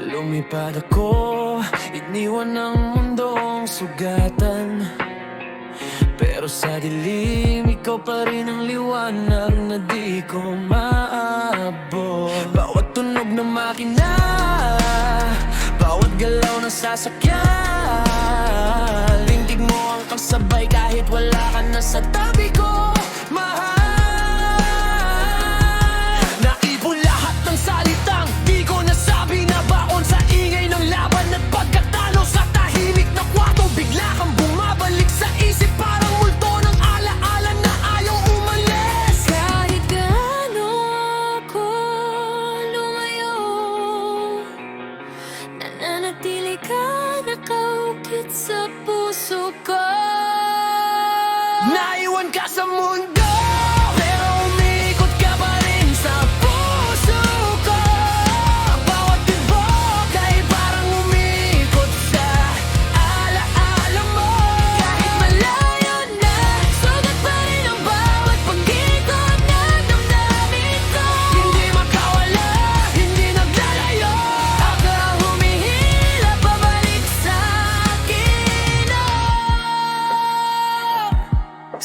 Lumipad ako, iniwan ng mundong sugatan. Pero sa dilim, ikaw pa rin ang liwanag na di ko maabot. Bawat tunog ng makina, bawat galaw ng sasakyan. Lintig mo ang kasabay kahit wala ka na sa tabi ko Mahal Naiwan ka mundo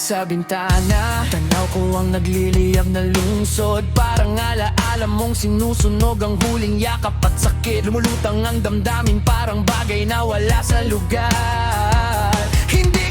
Sa bintana, tanaw ko ang nagliliyab na lungsod. Parang alaala mong sinusunog ang huling yakap at sakit. Lumulutang ang damdamin parang bagay na wala sa lugar. Hindi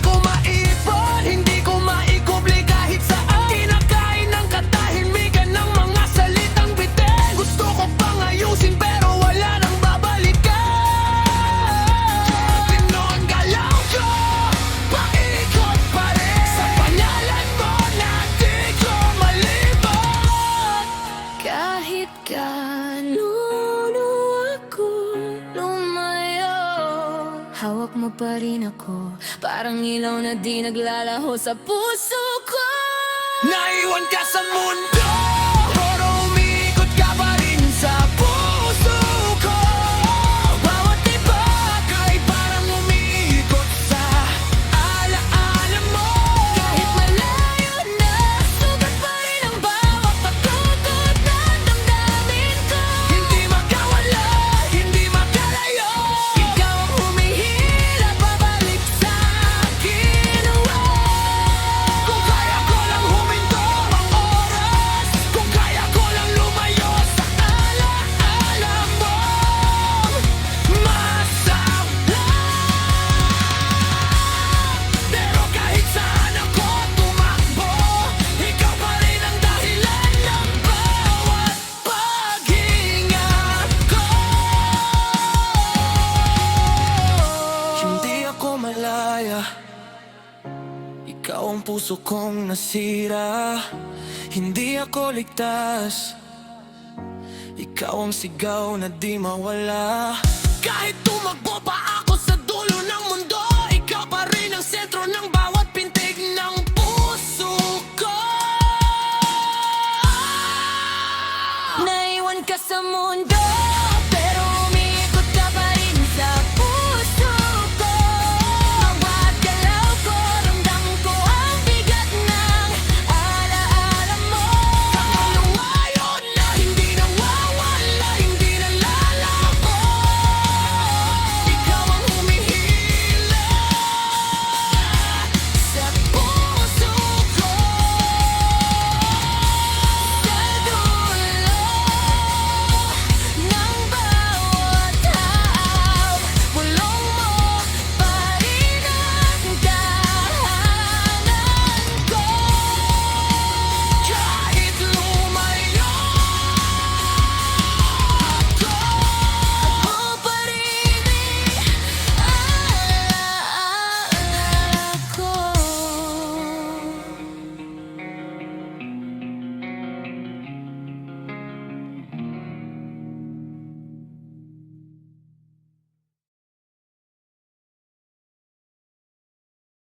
Hawak mo pa rin ako. Parang ilaw na di naglalaho sa puso ko. Naiwan ka sa mundo Ikaw ang puso kong nasira. Hindi ako ligtas. Ikaw ang sigaw na di mawala. Kahit tumakbo pa ako sa dulo ng mundo Ikaw pa rin ang sentro ng